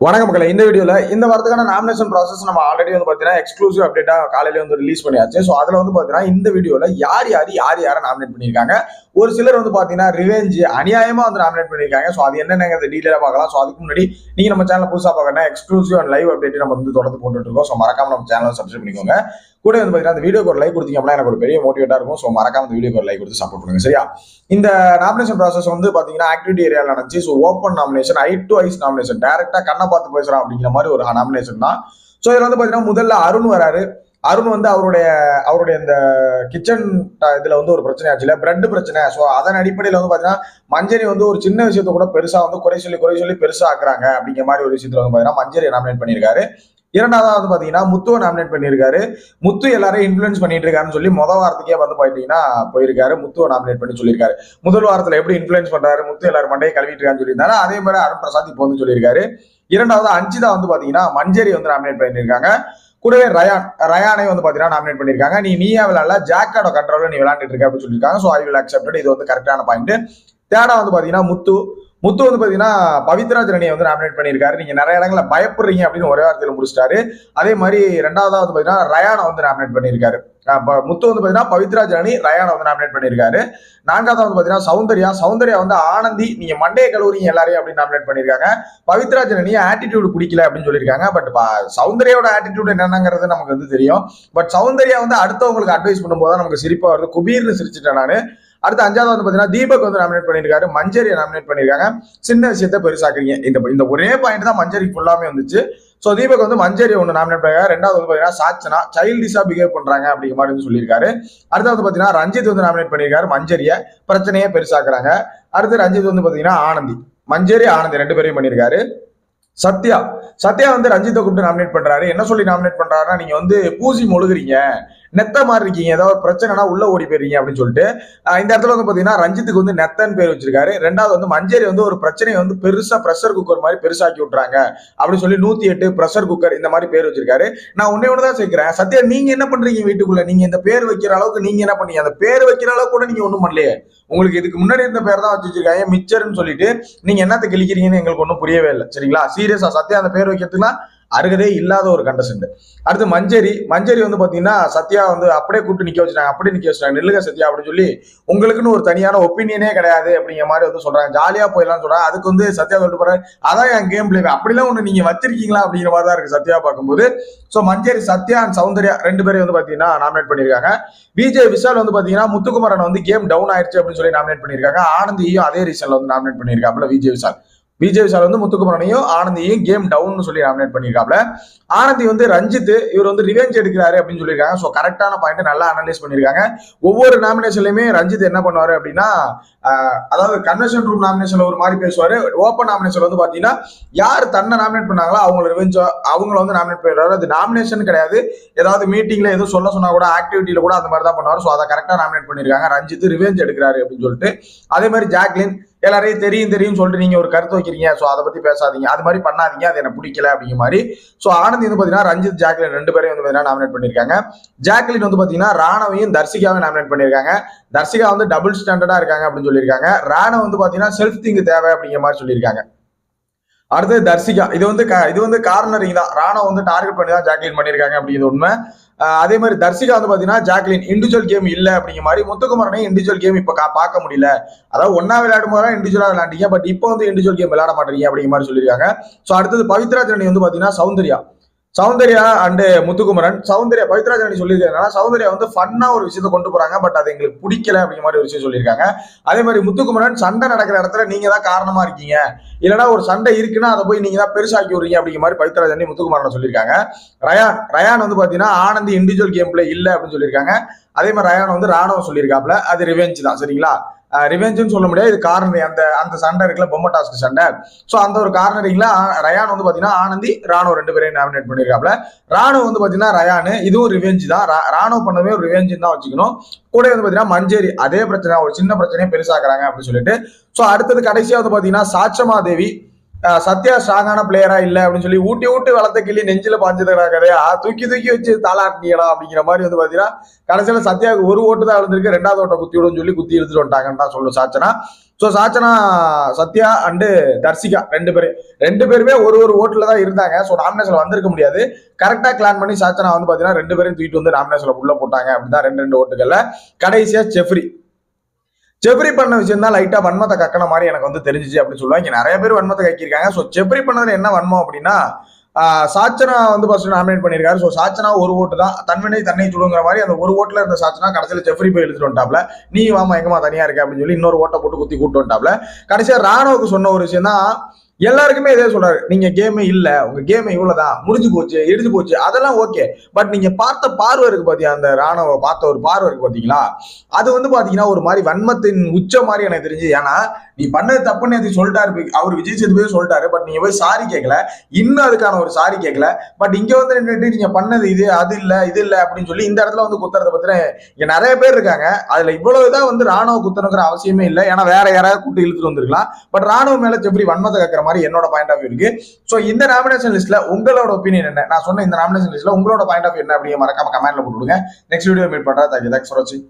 வணக்கம் மக்களை இந்த வீடியோல இந்த வாரத்துக்கான நாமினேஷன் ப்ராசஸ் நம்ம ஆல்ரெடி வந்து பாத்தீங்கன்னா எக்ஸ்க்ளூசிவ் அப்டேட்டா காலையில வந்து ரிலீஸ் பண்ணியாச்சு. ஸோ அதுல வந்து பாத்தீங்கன்னா இந்த வீடியோல யார் யார் யார் யாரை நாமினேட் பண்ணியிருக்காங்க? ஒரு சிலர் வந்து பாத்தீங்கன்னா ரிவெஞ்ச் அநியாயமா வந்து நாமினேட் பண்ணியிருக்காங்க. ஸோ அது என்னென்னங்கிறது டீட்டெயிலாக பார்க்கலாம். ஸோ அதுக்கு முன்னாடி நீங்க நம்ம சேனல் புதுசா பார்க்கணும் எக்ஸ்க்ளூசிவ் அண்ட் லைவ் அப்டேட் நம்ம வந்து தொடர்ந்து போட்டுட்டு இருக்கோம். ஸோ மறக்காம நம்ம சேனலை சப்ஸ்கிரைப் பண்ணிக்கோங்க. கூட வந்து பாத்தீங்கன்னா அந்த வீடியோக்கு ஒரு லைக் கொடுத்தீங்க அப்படின்னா எனக்கு ஒரு பெரிய மோட்டிவேட்டா இருக்கும். ஸோ மறக்காம இந்த வீடியோக்கு ஒரு லைக் கொடுத்து சப்போர்ட் பண்ணுங்க. சரியா? இந்த நாமினேஷன் ப்ராசஸ் வந்து பாத்தீங்கன்னா ஆக்டிவிட்டி ஏரியாவில் நடந்துச்சு. So open nomination eye to eyes nomination டேரக்டா கண்ணை பார்த்து பேசுறான் அப்படிங்கிற மாதிரி ஒரு நாமினேஷன் தான். ஸோ இதுல வந்து பாத்தீங்கன்னா முதல்ல அருண் வராரு. அருண் வந்து அவருடைய அவருடைய இந்த கிச்சன் இதுல வந்து ஒரு பிரச்சனை ஆச்சுல பிரெட் பிரச்சனை. ஸோ அதன் அடிப்படையில் வந்து பாத்தீங்கன்னா மஞ்சரி வந்து ஒரு சின்ன விஷயத்த கூட பெருசா வந்து குறை சொல்லி குறை சொல்லி பெருசா ஆக்குறாங்க அப்படிங்கிற மாதிரி ஒரு விஷயத்துல வந்து பாத்தீங்கன்னா மஞ்சரி நாமினேட் பண்ணியிருக்காரு. இரண்டாவது வந்து பாத்தீங்கன்னா முத்துவை நாமினேட் பண்ணியிருக்காரு. முத்து எல்லாரையும் இன்ஃபுளுன்ஸ் பண்ணிட்டு இருக்காருன்னு சொல்லி முதல் வாரத்துக்கே வந்து பாத்தீங்கன்னா போயிருக்காரு. முத்துவை நாமினேட் பண்ணி சொல்லியிருக்காரு. முதல் வாரத்துல எப்படி இன்ஃபுளுன்ஸ் பண்றாரு? முத்து எல்லாரும் மண்டையை கழுவிட்டு இருக்கான்னு சொல்லியிருந்தாரு. அதே மாதிரி அருண் பிரசாத் இப்போ வந்து சொல்லியிருக்காரு. இரண்டாவது அஞ்சிதா வந்து பாத்தீங்கன்னா மஞ்சரி வந்து நாமினேட் பண்ணியிருக்காங்க. கூடவே ரயான் ரயானை வந்து பாத்தீங்கன்னா நாமினேட் பண்ணியிருக்காங்க. நீ நீயா விளையாடல ஜாக்கோட கண்ட்ரோல நீ விளையாண்டுட்டு இருக்க அப்படின்னு சொல்லியிருக்காங்க. ஸோ ஐ வில் அக்செப்டட் இது வந்து கரெக்டான பாயிண்ட் தேர்டா வந்து பாத்தீங்கன்னா முத்து முத்து வந்து பார்த்தீங்கன்னா பவித்ராஜ் ரணியை வந்து நாமினேட் பண்ணியிருக்காரு. நீங்க நிறைய இடங்களில் பயப்படுறீங்க அப்படின்னு ஒரே வார்த்தையில் முடிச்சிட்டாரு. அதே மாதிரி ரெண்டாவதாக வந்து பார்த்தீங்கன்னா ரயானை வந்து நாமினேட் பண்ணியிருக்காரு. முத்து வந்து பார்த்தீங்கன்னா பவித்ராஜ் ரணி ரயானை வந்து நாமினேட் பண்ணியிருக்காரு. நான்காவது வந்து பார்த்தீங்கன்னா சௌந்தர்யா சௌந்தர்யா வந்து ஆனந்தி நீங்க மண்டையை கழுவுறீங்க எல்லாரையும் அப்படின்னு நாமினேட் பண்ணியிருக்காங்க. பவித்ராஜ் ஜனனி ஆட்டிடியூடு பிடிக்கல அப்படின்னு சொல்லியிருக்காங்க. பட் சௌந்தர்யாவோட ஆட்டிடியூட் என்னங்கிறது நமக்கு வந்து தெரியும். பட் சௌந்தர்யா வந்து அடுத்தவங்களுக்கு அட்வைஸ் பண்ணும்போது தான் நமக்கு சிரிப்பா வருது. குபீர்னு சிரிச்சிட்டேன் நான். அடுத்து அஞ்சாவது வந்து பாத்தீங்கன்னா தீபக் வந்து நாமினேட் பண்ணியிருக்காரு மஞ்சரியை நாமினேட் பண்ணியிருக்காங்க. சின்ன விஷயத்த பெருசாக்குறீங்க. இந்த இந்த ஒரே பாயிண்ட் தான் மஞ்சரி ஃபுல்லாமே வந்துச்சு. ஸோ தீபக் வந்து மஞ்சரி ஒன்று நாமினேட் பண்ணியிருக்காரு. ரெண்டாவது வந்து பாத்தீங்கன்னா சாச்சனா சைல்டிஷா பிஹேவ் பண்றாங்க அப்படிங்கிற மாதிரி வந்து சொல்லியிருக்காரு. அடுத்து வந்து பாத்தீங்கன்னா ரஞ்சித் வந்து நாமினேட் பண்ணியிருக்காரு மஞ்சரிய. பிரச்சனையே பெருசாக்குறாங்க. அடுத்து ரஞ்சித் வந்து பாத்தீங்கன்னா ஆனந்தி. மஞ்சரி ஆனந்தி ரெண்டு பேரையும் பண்ணியிருக்காரு. சத்யா. சத்யா வந்து ரஞ்சித்தை கூப்பிட்டு நாமினேட் பண்றாரு. என்ன சொல்லி நாமினேட் பண்றாருன்னா நீங்க வந்து பூசி மொழுகுறீங்க. நெத்த மாதிரி இருக்கீங்க. ஏதாவது ஒரு பிரச்சனைனா உள்ள ஓடி போயிருக்கீங்க அப்படின்னு சொல்லிட்டு இந்த இடத்துல வந்து பாத்தீங்கன்னா ரஞ்சித்துக்கு வந்து நெத்தன் பேர் வச்சிருக்காரு. ரெண்டாவது வந்து மஞ்சேரி வந்து ஒரு பிரச்சனையை வந்து பெருசா ப்ரெஷர் குக்கர் மாதிரி பெருசாக்கி விட்டுறாங்க அப்படின்னு சொல்லி நூத்தி எட்டு ப்ரெஷர் குக்கர் இந்த மாதிரி பேர் வச்சிருக்காரு. நான் ஒன்னே ஒன்று தான் சேர்க்கிறேன். சத்யா நீங்க என்ன பண்றீங்க வீட்டுக்குள்ள? நீங்க இந்த பேர் வைக்கிற அளவுக்கு நீங்க என்ன பண்ணீங்க? அந்த பேர் வைக்கிற அளவுக்கு கூட நீங்க ஒண்ணும் பண்ணலையே. உங்களுக்கு இதுக்கு முன்னாடி இருந்த பேர் தான் வச்சு வச்சிருக்காங்க. மிச்சர்னு சொல்லிட்டு நீங்க என்னத்தை கிழிக்கிறீங்கன்னு எங்களுக்கு ஒன்றும் புரியவே இல்லை. சரிங்களா? சீரியஸா சத்யா அந்த பேர் வைக்கிறதுக்குலாம் அருகதே இல்லாத ஒரு கண்டஸ்டன்ட் அடுத்து மஞ்சரி. மஞ்சரி வந்து பார்த்தீங்கன்னா சத்யா வந்து அப்படியே கூப்பிட்டு நிக்க வச்சுட்டாங்க. அப்படியே நிக்க வச்சுட்டாங்க. நில்லுங்க சத்யா அப்படின்னு சொல்லி உங்களுக்குன்னு ஒரு தனியான ஒப்பீனியனே கிடையாது அப்படிங்கிற மாதிரி வந்து சொல்றாங்க. ஜாலியா போயிடலாம்னு சொல்றாங்க. அதுக்கு வந்து சத்யா சொல்லிட்டு போறாரு. அதான் என் கேம் பிளே அப்படிலாம் ஒண்ணு நீங்க வச்சிருக்கீங்களா அப்படிங்கிற மாதிரி தான் இருக்கு சத்யா பார்க்கும்போது. ஸோ மஞ்சரி சத்யா அண்ட் சௌந்தர்யா ரெண்டு பேரையும் வந்து பாத்தீங்கன்னா நாமினேட் பண்ணியிருக்காங்க. விஜய் விஷால் வந்து பாத்தீங்கன்னா முத்துக்குமரன் வந்து கேம் டவுன் ஆயிடுச்சு அப்படின்னு சொல்லி நாமினேட் பண்ணியிருக்காங்க. ஆனந்தியும் அதே ரீசன்ல வந்து நாமினேட் பண்ணியிருக்காப்புல விஜய் விஷால். விஜய் விஷால் வந்து முத்துக்குமரனையும் ஆனந்தியும் கேம் டவுன் சொல்லி நாமினேட் பண்ணியிருக்காப்ல. ஆனந்தி வந்து ரஞ்சித் இவர் வந்து ரிவெஞ்ச் எடுக்கிறாரு அப்படின்னு சொல்லியிருக்காங்க. ஸோ கரெக்டான பாயிண்ட் நல்லா அனலைஸ் பண்ணியிருக்காங்க. ஒவ்வொரு நாமினேஷன்லையுமே ரஞ்சித் என்ன பண்ணுவாரு அப்படின்னா அதாவது கன்வென்ஷன் ரூம் நாமினேஷன்ல ஒரு மாதிரி பேசுவாரு. ஓப்பன் நாமினேஷன் வந்து பாத்தீங்கன்னா யார் தன்னை நாமினேட் பண்ணாங்களோ அவங்க ரிவெஞ்ச் அவங்கள வந்து நாமினேட் பண்ணிடுவாரு. அது நாமினேஷன் கிடையாது. ஏதாவது மீட்டிங்ல எதுவும் சொல்ல சொன்னா கூட ஆக்டிவிட்டியில கூட அந்த மாதிரி தான் பண்ணுவார். ஸோ அதை கரெக்டாக நாமினேட் பண்ணியிருக்காங்க. ரஞ்சித் ரிவெஞ்ச் எடுக்கிறாரு அப்படின்னு சொல்லிட்டு. அதே மாதிரி ஜாக்லின் எல்லாரையும் தெரியும் தெரியும் சொல்லிட்டு நீங்க ஒரு கருத்து வைக்கிறீங்க. ஸோ அதை பத்தி பேசாதீங்க. அது மாதிரி பண்ணாதீங்க. அது எனக்கு பிடிக்கல அப்படிங்கிற மாதிரி. ஸோ ஆனந்த் வந்து பாத்தீங்கன்னா ரஞ்சித் ஜாக்லின் ரெண்டு பேரையும் வந்து பாத்தீங்கன்னா நாமினேட் பண்ணியிருக்காங்க ஜாக்லின் வந்து பாத்தீங்கன்னா ராணவையும் தர்சிகாவையும் நாமினேட் பண்ணியிருக்காங்க தர்சிகா வந்து டபுள் ஸ்டாண்டர்டா இருக்காங்க அப்படின்னு சொல்லியிருக்காங்க. ராணவ வந்து பாத்தீங்கன்னா செல்ஃப் திங்க் தேவை அப்படிங்கிற மாதிரி சொல்லியிருக்காங்க. அடுத்து தர்சிகா இது வந்து க- இது வந்து கார்னரிங் தான். ராணா வந்து டார்கெட் பண்ணி தான் ஜாக்லின் பண்ணியிருக்காங்க அப்படிங்கிறது உண்மை. அதே மாதிரி தர்சிகா வந்து பாத்தீங்கன்னா ஜாக்லின் இண்டிவிஜுவல் கேம் இல்ல அப்படிங்கிற மாதிரி முத்துக்குமரனே இண்டிவிஜுவல் கேம் இப்ப பார்க்க முடியல. அதாவது ஒன்னா விளையாடும் போது இண்டிவிஜுவலா விளையாண்டீங்க பட் இப்போ வந்து இண்டிவிஜுவல் கேம் விளையாட மாட்டீங்க அப்படிங்கிற மாதிரி சொல்லியிருக்காங்க. ஸோ அடுத்தது பவித்ரா திரணி வந்து பாத்தீங்கன்னா சௌந்தர்யா. சௌந்தர்யா அண்டு முத்துக்குமரன். சௌந்தர்யா பவித்ரா ஜனனி சொல்லியிருக்காங்க சௌந்தர்யா வந்து ஃபன்னா ஒரு விஷயத்தை கொண்டு போறாங்க. பட் அது எங்களுக்கு பிடிக்கல அப்படிங்கிற மாதிரி ஒரு விஷயம் சொல்லியிருக்காங்க. அதே மாதிரி முத்துக்குமரன் சண்டை நடக்கிற இடத்துல நீங்க தான் காரணமா இருக்கீங்க. இல்லைன்னா ஒரு சண்டை இருக்குன்னா அதை போய் நீங்க தான் பெருசாக்கி விடுறீங்க அப்படிங்கிற மாதிரி பவித்ரா ஜனனி முத்துக்குமரன் சொல்லியிருக்காங்க. ரயான் ரயான் வந்து பாத்தீங்கன்னா ஆனந்த் இண்டிவிஜுவல் கேம் பிளே அப்படின்னு சொல்லியிருக்காங்க. அதே மாதிரி ரயான் வந்து ராணுவம் சொல்லியிருக்காப்ல அது ரிவெஞ்ச் தான் சரிங்களா? ரிவெஞ்சுன்னு சொல்ல முடியாது. இது கார்னர் அந்த அந்த சண்டை இருக்குல்ல பொம்மை டாஸ்க் சண்டை. ஸோ அந்த ஒரு கார்னரிங்ல ரயான் வந்து பார்த்தீங்கன்னா ஆனந்தி ராணுவ ரெண்டு பேரையும் நாமினேட் பண்ணியிருக்காப்ல ராணுவ வந்து பார்த்தீங்கன்னா ரயானு இதுவும் ரிவெஞ்சு தான். ரா- ராணுவ பண்ணவே ஒரு ரிவெஞ்சுன்னு தான் வச்சுக்கணும். கூட வந்து பார்த்தீங்கன்னா மஞ்சேரி அதே பிரச்சனை ஒரு சின்ன பிரச்சனையை பெருசாக்குறாங்க அப்படின்னு சொல்லிட்டு. ஸோ அடுத்தது கடைசியாக வந்து பார்த்தீங்கன்னா சாட்சமா தேவி சத்யா ஸ்ட்ராங்கான பிளேயரா இல்ல அப்படின்னு சொல்லி ஊட்டி ஊட்டி வளர்த்த கிளி நெஞ்சில பாஞ்சதுடா கதையா? தூக்கி தூக்கி வச்சு தாளாட்டியடா அப்படிங்கிற மாதிரி வந்து பாத்தீங்கன்னா கடைசியில சத்யாவுக்கு ஒரு ஓட்டு தான் எழுந்திருக்கு ரெண்டாவது ஓட்டை குத்தி விடுன்னு சொல்லி குத்தி எடுத்துட்டு வந்துட்டாங்கன்னு தான் சொல்லும் சாச்சனா. ஸோ சாச்சனா சத்யா அண்டு தர்சிகா ரெண்டு பேரும் ரெண்டு பேருமே ஒரு ஒரு ஓட்டுல தான் இருந்தாங்க. ஸோ நாமினேஷன் வந்திருக்க முடியாது. கரெக்டா கிளான் பண்ணி சாச்சனா வந்து பாத்தீங்கன்னா ரெண்டு பேரும் தூக்கிட்டு வந்து நாமினேஷன்ல உள்ள போட்டாங்க அப்படிதான் ரெண்டு ரெண்டு ஓட்டுகள்ல. கடைசியா செஃப்ரி செப்ரி பண்ண விஷயம் தான் லைட்டா வன்மத்தை கக்கன மாதிரி எனக்கு வந்து தெரிஞ்சிச்சு அப்படின்னு சொல்லுவாங்க. நிறைய பேர் வன்மத்தை கக்கியிருக்காங்க. ஸோ செப்ரி பண்ணதுல என்ன வன்மம் அப்படின்னா சாச்சனா வந்து ஃபர்ஸ்ட் நாமினேட் பண்ணியிருக்காரு. ஸோ சாச்சனா ஒரு ஓட்டு தான். தன்வினை தன்னை சுடுங்கிற மாதிரி அந்த ஒரு ஓட்டுல இருந்த சாச்சனா கடைசியில் செஃப்ரி போய் எழுதிட்டு வந்துட்டாப்ல. நீ வாமா எங்கம்மா தனியா இருக்க அப்படின்னு சொல்லி இன்னொரு ஓட்டை போட்டு குத்தி கூட்டு வந்துட்டாப்ல. கடைசியா ராணுவுக்கு சொன்ன ஒரு விஷயம் தான் எல்லாருக்குமே இதே சொல்றாரு நீங்க கேமே இல்ல உங்க கேம் இவ்வளவுதான் முடிஞ்சு போச்சு இடிஞ்சு போச்சு. அதெல்லாம் ஓகே பட் நீங்க பார்த்த பார்வை இருக்கு பாத்தியா? அந்த ராணுவ பார்த்த ஒரு பார்வை இருக்கு பாத்தீங்களா? அது வந்து பாத்தீங்கன்னா ஒரு மாதிரி வன்மத்தின் உச்ச மாதிரி எனக்கு தெரிஞ்சு ஏன்னா நீ பண்ணது தப்புன்னு அது சொல்லிட்டாரு. அவர் விஜய் சேதுபதி சொல்லிட்டாரு. பட் நீங்க போய் சாரி கேட்கல இன்னும் அதுக்கான ஒரு சாரி கேட்கல பட் இங்க வந்து நின்றுட்டு நீங்க பண்ணது இது அது இல்ல இது இல்ல அப்படின்னு சொல்லி இந்த இடத்துல வந்து குத்துறத பத்தின இங்க நிறைய பேர் இருக்காங்க. அதுல இவ்வளவுதான் வந்து ராணுவ குத்தணுங்கிற அவசியமே இல்லை. ஏன்னா வேற யாராவது கூட்டு இழுத்துட்டு வந்திருக்கலாம். பட் ராணுவ மேல எப்படி வன்மத்தை கேட்கற மாதிரி என்னோட பாயிண்ட் ஆஃப் இருக்கு. ஸோ இந்த நாமினேஷன் லிஸ்ட்ல உங்களோட ஒப்பீனியன் என்ன? நான் சொன்ன இந்த நாமினேஷன் லிஸ்ட்ல உங்களோட பாயிண்ட் ஆஃப் என்ன அப்படிங்கிற மறக்காம கமெண்ட்ல போட்டு விடுங்க நெக்ஸ்ட் வீடியோ மீட் பண்றேன். தேங்க்யூ தேங்க்ஸ் ஃபார் வாட்சிங்